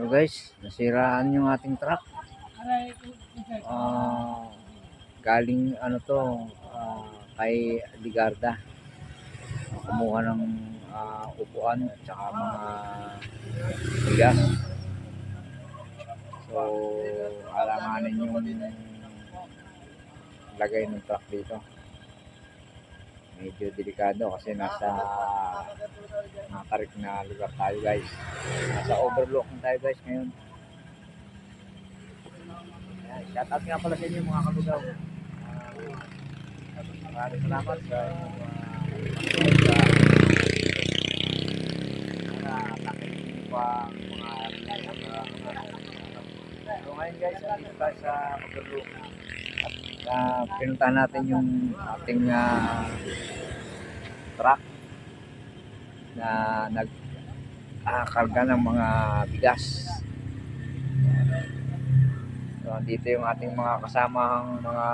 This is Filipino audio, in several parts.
So guys, nasiraan yung ating truck. Ah, galing ano to, ah, kay Ligarda. Kumuha ng ah, upuan at saka mga bigas. So, alanganin yung lagay ng truck dito. Medyo delikado kasi nasa nakarik na lugar tayo guys. Nasa overlook na tayo guys ngayon. Ayan, shout out nga pala sa inyo mga kalugaw. Ah, maraming salamat sa uh, sa para takitin pa ang mga So ngayon guys, andito tayo sa overlook. At uh, pinuntahan natin yung ating ah, truck na nag ah, ng mga bigas. So, dito yung ating mga kasamang mga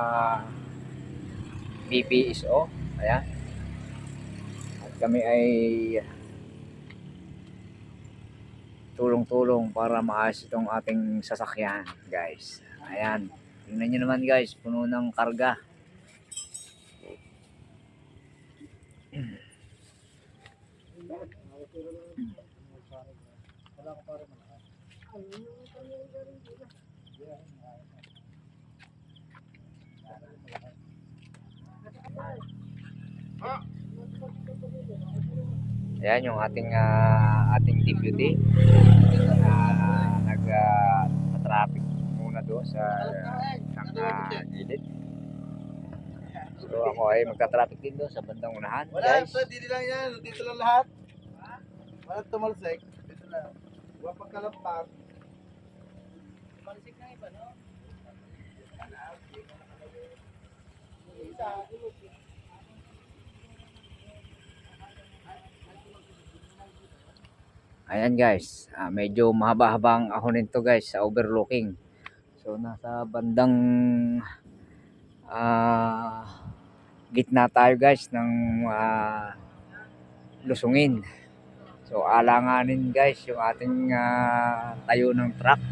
BPSO. Ayan. At kami ay tulong-tulong para maayos itong ating sasakyan, guys. Ayan. Tingnan nyo naman, guys. Puno ng karga. Ayan yung ating ah, ating deputy na nag ah, traffic muna doon sa isang ah, gilid. So ako ay magka-traffic din doon sa bandang unahan, Wala, guys. dito lang yan. Dito lang lahat. Wala tumalsik. Dito lang. Huwag pagkalampas. Tumalsik na iba, no? Ayan guys, ah, medyo mahaba-habang ahonin to guys sa overlooking. So nasa bandang ah, gitna tayo guys ng ah, lusungin. So alanganin guys yung ating ah, tayo ng truck.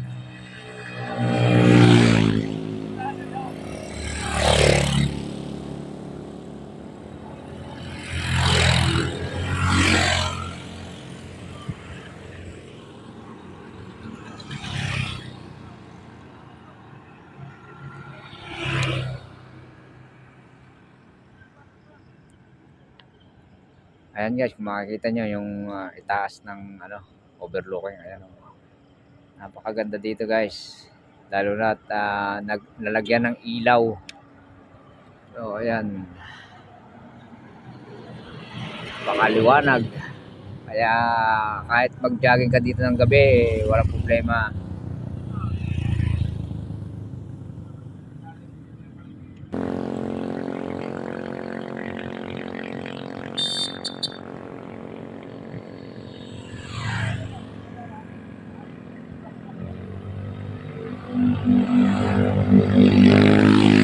Ayan guys, kung makikita nyo yung ah, itaas ng ano, overlooking. Ayan, oh. Napakaganda dito guys. Lalo na at ah, nag- nalagyan ng ilaw. So ayan. Pakaliwanag. Kaya kahit mag-jogging ka dito ng gabi, walang problema. Thank.